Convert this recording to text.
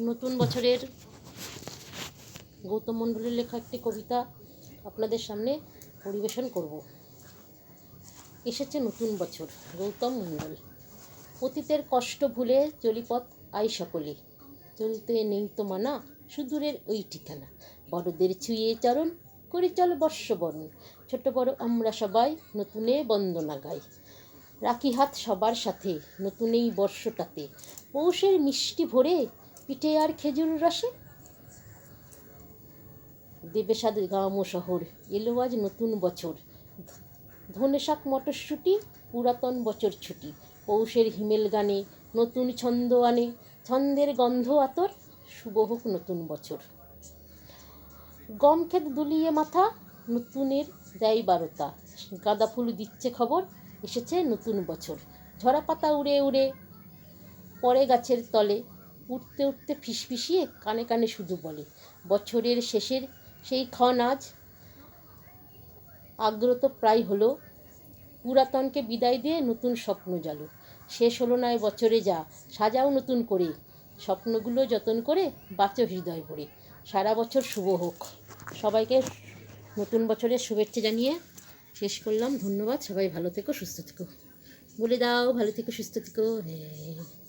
নতুন বছরের গৌতম মণ্ডলের লেখা একটি কবিতা আপনাদের সামনে পরিবেশন করব। এসেছে নতুন বছর, গৌতম মণ্ডল। অতীতের কষ্ট ভুলে চলিপথ আই সকলে। চলতে নেই তো মানা, সুদূরের ওই ঠিকানা। বড়দের ছুঁয়ে চরণ, করি চল বর্ষবরণ। ছোট বড় আমরা সবাই, নতুনে বন্দনা গাই। রাখি হাত সবার সাথে নতুন এই বর্ষটাতে। পৌষের মিষ্টি ভরে পিঠে আর খেজুর রসে? দেবে স্বাদ গ্রাম ও শহর, এলো আজ নতুন বছর। ধনে শাক মটরশুঁটি, পুরাতন বছর ছুটি। পৌষের হিমেল গানে নতুন ছন্দ আনে, ছন্দের গন্ধ আতর, শুভ হোক নতুন বছর। গম ক্ষেত দুলিয়ে মাথা, নতুনের দেয় বারোটা গাঁদা ফুল দিচ্ছে খবর, এসেছে নতুন বছর। ঝরা পাতা উড়ে উড়ে পরে গাছের তলে উঠতে উঠতে ফিসফিসিয়ে কানে কানে শুধু বলে, বছরের শেষের সেই ক্ষণ আজ। আগ্রত প্রায় হলো, পুরাতনকে বিদায় দিয়ে নতুন স্বপ্ন জালো। শেষ হলো না বছরে যা, সাজাও নতুন করে। স্বপ্নগুলো যতন করে, বাঁচো হৃদয় ভরে। সারা বছর শুভ হোক। সবাইকে নতুন বছরের শুভেচ্ছা জানিয়ে শেষ করলাম। ধন্যবাদ। সবাই ভালো থেকো, সুস্থ থেকো। বলে দাও, ভালো থেকো, সুস্থ থেকো। হ্যাঁ